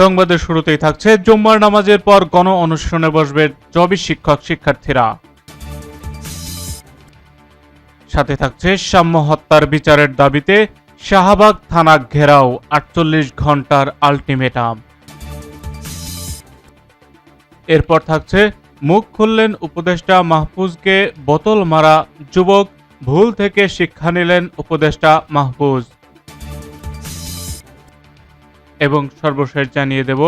সংবাদের শুরুতেই থাকছে জুম্মার নামাজের পর গণ অনুষ্ঠানে বসবে চব্বিশ শিক্ষক শিক্ষার্থীরা। সাথে থাকছে সাম্য হত্যার বিচারের দাবিতে শাহবাগ থানা ঘেরাও, আটচল্লিশ ঘণ্টার আলটিমেটাম। এরপর থাকছে মুখ খুললেন উপদেষ্টা মাহফুজকে বোতল মারা যুবক, ভুল থেকে শিক্ষা নিলেন উপদেষ্টা মাহফুজ। এবং সর্বশেষ জানিয়ে দেব,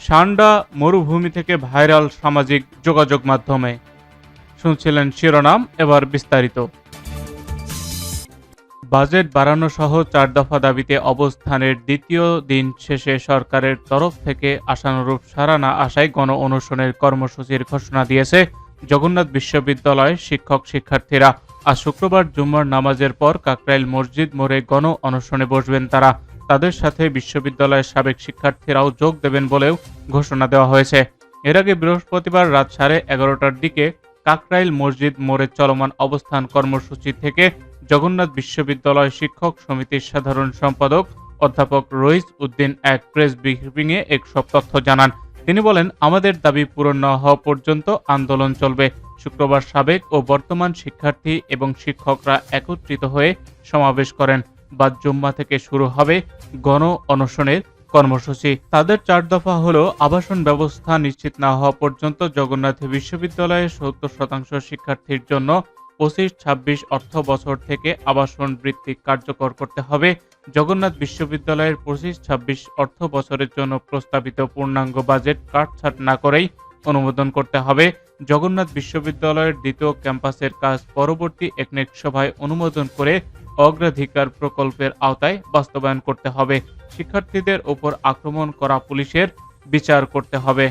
সান্ডা মরুভূমি থেকে ভাইরাল সামাজিক যোগাযোগ মাধ্যমে। শুনছিলেন শিরোনাম, এবার বিস্তারিত। বাজেট বাড়ানো সহ চার দফা দাবিতে অবস্থানের দ্বিতীয় দিন শেষে সরকারের তরফ থেকে আশানুরূপ সাড়া না আসায় গণ অনুশীলনের কর্মসূচির ঘোষণা দিয়েছে জগন্নাথ বিশ্ববিদ্যালয় শিক্ষক শিক্ষার্থীরা। আজ শুক্রবার জুম্মার নামাজের পর কাকরাইল মসজিদ মোড়ে গণ অনশনে বসবেন তারা। তাদের সাথে বিশ্ববিদ্যালয়ের সাবেক শিক্ষার্থীরাও যোগ দেবেন বলেও ঘোষণা দেওয়া হয়েছে। এর আগে বৃহস্পতিবার রাত সাড়ে এগারোটার দিকে কাকরাইল মসজিদ মোড়ে চলমান অবস্থান কর্মসূচি থেকে জগন্নাথ বিশ্ববিদ্যালয় শিক্ষক সমিতির সাধারণ সম্পাদক অধ্যাপক রইস উদ্দিন এক প্রেস ব্রিফিংয়ে এক সব তথ্য জানান। তিনি বলেন, আমাদের দাবি পূরণ না হওয়া পর্যন্ত আন্দোলন চলবে। শুক্রবার সাবেক ও বর্তমান শিক্ষার্থী এবং শিক্ষকরা একত্রিত হয়ে সমাবেশ করেন। বাদ জুম্মা থেকে শুরু হবে গণ অনশনের কর্মসূচি। তাদের চার দফা হলো আবাসন ব্যবস্থা নিশ্চিত না হওয়া পর্যন্ত জগন্নাথ বিশ্ববিদ্যালয়ের সত্তর শতাংশ শিক্ষার্থীর জন্য পঁচিশ, ছাব্বিশ অর্থ বছর থেকে আবাসন বৃত্তি কার্যকর করতে হবে। জগন্নাথ বিশ্ববিদ্যালয়ের পঁচিশ, ছাব্বিশ অর্থ বছরের জন্য প্রস্তাবিত পূর্ণাঙ্গ বাজেট কাটছাট না করেই অনুমোদন করতে হবে। জগন্নাথ বিশ্ববিদ্যালয়ের দ্বিতীয় ক্যাম্পাসের কাজ পরবর্তী একনেক সভায় অনুমোদন করে অগ্রাধিকার প্রকল্পের আওতায় বাস্তবায়ন করতে হবে। শিক্ষার্থীদের ওপর আক্রমণ করা পুলিশের বিচার করতে হবে।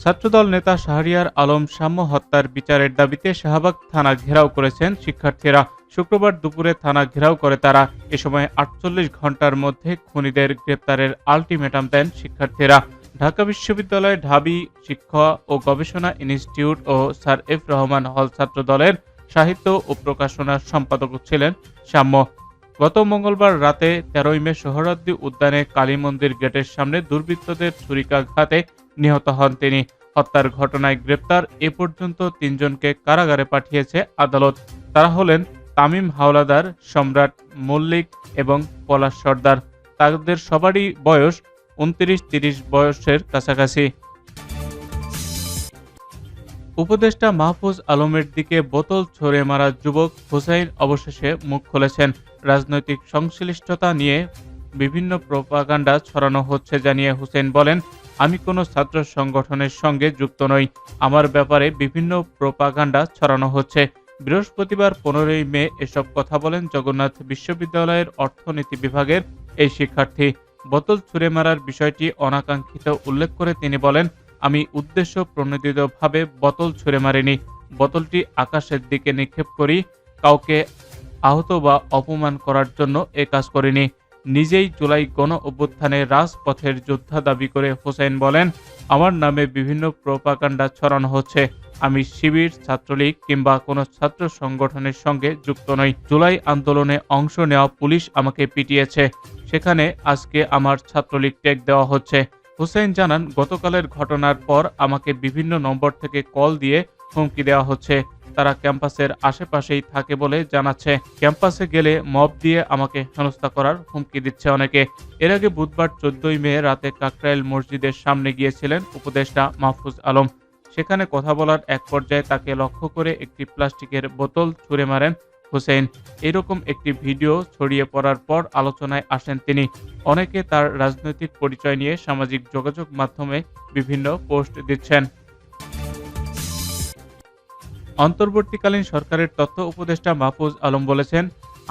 ছাত্রদল নেতা শাহরিয়ার আলম সাম্য হত্যার বিচারের দাবিতে শাহবাগ থানা ঘেরাও করেছেন শিক্ষার্থীরা। শুক্রবার দুপুরে থানা ঘেরাও করে তারা। এ সময় আটচল্লিশ ঘণ্টার মধ্যে খুনিদের গ্রেপ্তারের আলটিমেটাম দেন শিক্ষার্থীরা। ঢাকা বিশ্ববিদ্যালয় ঢাবি শিক্ষা ও গবেষণা ইনস্টিটিউট ও স্যার এফ রহমান হল ছাত্র দলের সাহিত্য ও প্রকাশনার সম্পাদক ছিলেন সাম্য গত মঙ্গলবার রাতে তেরোই মে সোহরাদ্দি উদ্যানে কালী মন্দির গেটের সামনে দুর্বৃত্তদের ছুরিকাঘাতে নিহত হন তিনি। হত্যার ঘটনায় গ্রেপ্তার এ পর্যন্ত তিনজনকে কারাগারে পাঠিয়েছে আদালত। তারা হলেন তামিম হাওলাদার, সম্রাট মল্লিক এবং পলাশ সর্দার। তাদের সবারই বয়স উনত্রিশ তিরিশ বয়সের কাছাকাছি। উপদেষ্টা মাহফুজ আলমের দিকে বোতল ছড়ে মারা যুবক হুসাইন অবশেষে মুখ খুলেছেন। রাজনৈতিক সংশ্লিষ্টতা নিয়ে বিভিন্ন প্রোপাগান্ডা ছড়ানো হচ্ছে জানিয়ে হুসেন বলেন, আমি কোনো ছাত্র সংগঠনের সঙ্গে যুক্ত নই। আমার ব্যাপারে বিভিন্ন প্রোপাগান্ডা ছড়ানো হচ্ছে। বৃহস্পতিবার পনেরোই মে এসব কথা বলেন জগন্নাথ বিশ্ববিদ্যালয়ের অর্থনীতি বিভাগের এই শিক্ষার্থী। বোতল ছুঁড়ে মারার বিষয়টি অনাকাঙ্ক্ষিত উল্লেখ করে তিনি বলেন আমি উদ্দেশ্য প্রণোদিতভাবে বোতল ছুঁড়ে মারিনি। বোতলটি আকাশের দিকে নিক্ষেপ করি, কাউকে আহত বা অপমান করার জন্য এ কাজ করিনি। নিজেই জুলাই গণ অভ্যুত্থানে রাজপথের যোদ্ধা দাবি করে হোসেন বলেন, আমার নামে বিভিন্ন প্রোপাকাণ্ডা ছড়ানো হচ্ছে। আমি শিবির, ছাত্রলীগ কিংবা কোনো ছাত্র সংগঠনের সঙ্গে যুক্ত নই। জুলাই আন্দোলনে অংশ নেওয়া পুলিশ আমাকে পিটিয়েছে। সেখানে আজকে আমার ছাত্রলীগ টেক দেওয়া হচ্ছে। হুসেন জানান, গতকালের ঘটনার পর আমাকে বিভিন্ন নম্বর থেকে কল দিয়ে হুমকি দেওয়া হচ্ছে। তারা ক্যাম্পাসের আশেপাশেই থাকে বলে জানাচ্ছে। ক্যাম্পাসে গেলে মব দিয়ে আমাকে হেনস্থা করার হুমকি দিচ্ছে অনেকে। এর আগে বুধবার চোদ্দই মে রাতে কাকরাইল মসজিদের সামনে গিয়েছিলেন উপদেষ্টা মাহফুজ আলম। সেখানে কথা বলার এক পর্যায়ে তাকে লক্ষ্য করে একটি প্লাস্টিকের বোতল ছুঁড়ে মারেন হুসেন এরকম একটি ভিডিও ছড়িয়ে পড়ার পর আলোচনায় আসেন তিনি। অনেকে তার রাজনৈতিক পরিচয় নিয়ে সামাজিক যোগাযোগ মাধ্যমে বিভিন্ন পোস্ট দিচ্ছেন। অন্তর্বর্তীকালীন সরকারের তথ্য উপদেষ্টা মাহফুজ আলম বলেছেন,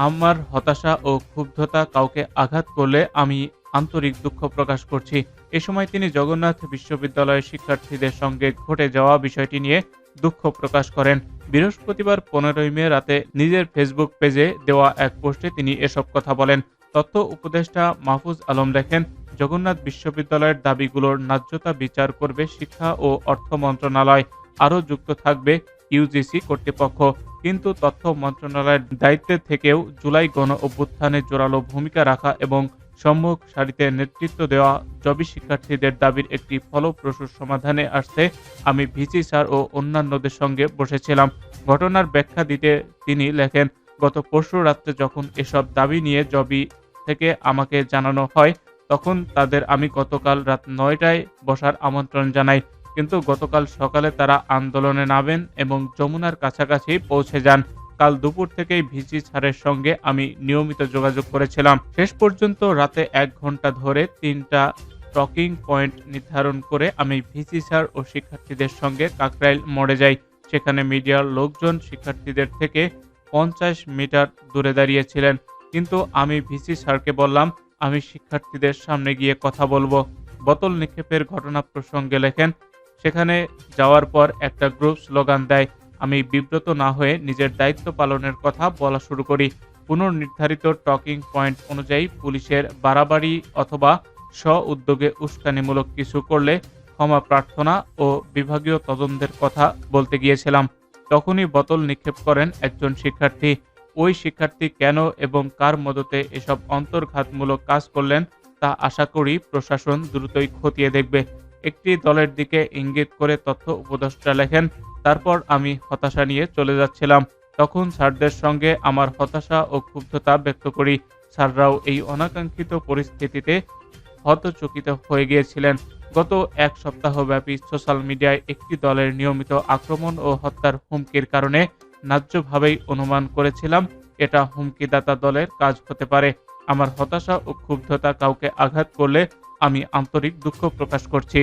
আমার হতাশা ও ক্ষুব্ধতা কাউকে আঘাত করলে আমি আন্তরিক দুঃখ প্রকাশ করছি। এ সময় তিনি জগন্নাথ বিশ্ববিদ্যালয়ের শিক্ষার্থীদের সঙ্গে ঘটে যাওয়া বিষয়টি নিয়ে দুঃখ প্রকাশ করেন। বৃহস্পতিবার পনেরোই মে রাতে নিজের ফেসবুক পেজে দেওয়া এক পোস্টে তিনি এসব কথা বলেন। তথ্য উপদেষ্টা মাহফুজ আলম লেখেন, জগন্নাথ বিশ্ববিদ্যালয়ের দাবিগুলোর ন্যায্যতা বিচার করবে শিক্ষা ও অর্থ মন্ত্রণালয়, আরও যুক্ত থাকবে ইউজিসি কর্তৃপক্ষ। কিন্তু তথ্য মন্ত্রণালয়ের দায়িত্বে থেকেও জুলাই গণ অভ্যুত্থানে জোরালো ভূমিকা রাখা এবং সম্মুখ সারিতে নেতৃত্ব দেওয়া জবি শিক্ষার্থীদের দাবির একটি ফলপ্রসূ সমাধানে আসতে আমি ভিসি স্যার ও অন্যান্যদের সঙ্গে বসেছিলাম। ঘটনার ব্যাখ্যা দিতে তিনি লেখেন, গত পরশু রাত্রে যখন এসব দাবি নিয়ে জবি থেকে আমাকে জানানো হয়, তখন তাদের আমি গতকাল রাত নয়টায় বসার আমন্ত্রণ জানাই। কিন্তু গতকাল সকালে তারা আন্দোলনে নামেন এবং যমুনার কাছাকাছি পৌঁছে যান। কাল দুপুর থেকেই ভিজি স্যারের সঙ্গে আমি নিয়মিত যোগাযোগ করেছিলাম। শেষ পর্যন্ত রাতে এক ঘণ্টা ধরে তিনটা টকিং পয়েন্ট নির্ধারণ করে আমি ভিসি স্যার ও শিক্ষার্থীদের সঙ্গে কাকরাইল মরে যাই। সেখানে মিডিয়ার লোকজন শিক্ষার্থীদের থেকে পঞ্চাশ মিটার দূরে দাঁড়িয়েছিলেন। কিন্তু আমি ভিসি স্যারকে বললাম, আমি শিক্ষার্থীদের সামনে গিয়ে কথা বলব। বোতল নিক্ষেপের ঘটনা প্রসঙ্গে লেখেন, সেখানে যাওয়ার পর একটা গ্রুপ স্লোগান দেয় আমি বিব্রত না হয়ে নিজের দায়িত্ব পালনের কথা বলা শুরু করি। পুনর্নির্ধারিত টকিং পয়েন্ট অনুযায়ী পুলিশের বাড়াবাড়ি অথবা স্ব উদ্যোগে উস্কানিমূলক কিছু করলে ক্ষমা প্রার্থনা ও বিভাগীয় তদন্তের কথা বলতে গিয়েছিলাম। তখনই বোতল নিক্ষেপ করেন একজন শিক্ষার্থী। ওই শিক্ষার্থী কেন এবং কার মদতে এসব অন্তর্ঘাতমূলক কাজ করলেন তা আশা করি প্রশাসন দ্রুতই খতিয়ে দেখবে। একটি দলের দিকে ইঙ্গিত করে তথ্য উপদেষ্টা লেখেন, তারপর আমি হতাশা নিয়ে চলে যাচ্ছিলাম। তখন স্যারদের সঙ্গে আমার হতাশা ও ক্ষুব্ধতা ব্যক্ত করি। স্যাররাও এই অনাকাঙ্ক্ষিত পরিস্থিতিতে হতচকিত হয়ে গিয়েছিলেন। গত এক সপ্তাহব্যাপী সোশ্যাল মিডিয়ায় একটি দলের নিয়মিত আক্রমণ ও হত্যার হুমকির কারণে ন্যায্যভাবেই অনুমান করেছিলাম, এটা হুমকিদাতা দলের কাজ হতে পারে। আমার হতাশা ও ক্ষুব্ধতা কাউকে আঘাত করলে আমি আন্তরিক দুঃখ প্রকাশ করছি।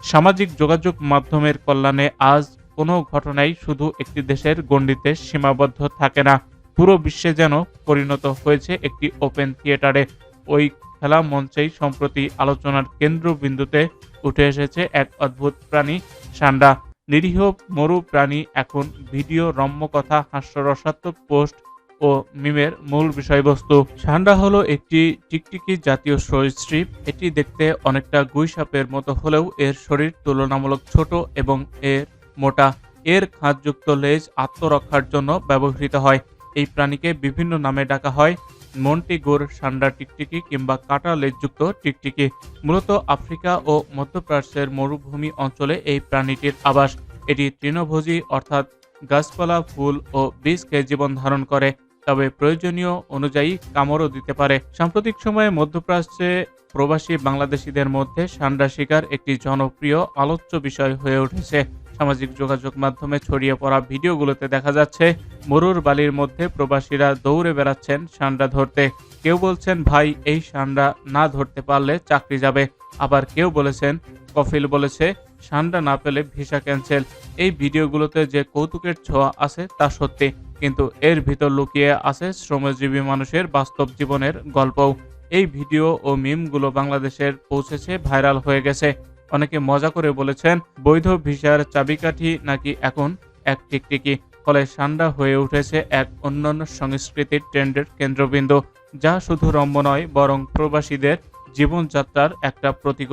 সামাজিক যোগাযোগ মাধ্যমের কল্যাণে আজ কোনো ঘটনাই শুধু একটি দেশের গণ্ডিতে সীমাবদ্ধ থাকে না, পুরো বিশ্বে যেন পরিণত হয়েছে একটি ওপেন থিয়েটারে। ওই খেলা মঞ্চেই সম্প্রতি আলোচনার কেন্দ্রবিন্দুতে উঠে এসেছে এক অদ্ভুত প্রাণী, সান্ডা। নিরীহ মরু প্রাণী এখন ভিডিও রম্য কথা হাস্যরসাত্মক পোস্ট ও মিমের মূল বিষয়বস্তু। সান্ডা হলো একটি টিকটিকি জাতীয় সরীসৃপ। এটি দেখতে অনেকটা গুই সাপের মতো হলেও এর শরীর তুলনামূলক ছোট এবং এর মোটা। এর খাঁজযুক্ত লেজ আত্মরক্ষার জন্য ব্যবহৃত হয়। এই প্রাণীকে বিভিন্ন নামে ডাকা হয়। মন্টিগোর সান্ডা টিকটিকি কিংবা কাটা লেজযুক্ত টিকটিকি। মূলত আফ্রিকা ও মধ্যপ্রাচ্যের মরুভূমি অঞ্চলে এই প্রাণীটির আবাস। এটি তৃণভোজী অর্থাৎ গাছপালা, ফুল ও বীজকে জীবন ধারণ করে। তবে প্রয়োজনীয় অনুযায়ী কামড়ও দিতে পারে। সাম্প্রতিক সময়ে মধ্যপ্রাচ্যে প্রবাসী বাংলাদেশিদের মধ্যে সান্ডা শিকার একটি জনপ্রিয় আলোচ্য বিষয় হয়ে উঠেছে। সামাজিক যোগাযোগ মাধ্যমে ছড়িয়ে পড়া ভিডিওগুলোতে দেখা যাচ্ছে, মরুর বালির মধ্যে প্রবাসীরা দৌড়ে বেড়াচ্ছেন সান্ডা ধরতে। কেউ বলছেন, ভাই, এই সান্ডা না ধরতে পারলে চাকরি যাবে। আবার কেউ বলেছেন, কফিল বলেছে, সান্ডা না পেলে ভিসা ক্যান্সেল। এই ভিডিওগুলোতে যে কৌতুকের ছোঁয়া আছে তা সত্যি। কিন্তু এর ভিতর লুকিয়ে আছে শ্রমজীবী মানুষের বাস্তব জীবনের গল্পও। এই ভিডিও ও মিমগুলো বাংলাদেশের পৌঁছেছে ভাইরাল হয়ে গেছে। অনেকে মজা করে বলেছেন, বৈধ ভিসার চাবিকাঠি নাকি এখন এক টিকটিকি? ফলে সান্ডা হয়ে উঠেছে এক অন্যান্য সংস্কৃতির ট্রেন্ডের কেন্দ্রবিন্দু, যা শুধু রম্য নয়, বরং প্রবাসীদের জীবনযাত্রার একটা প্রতীক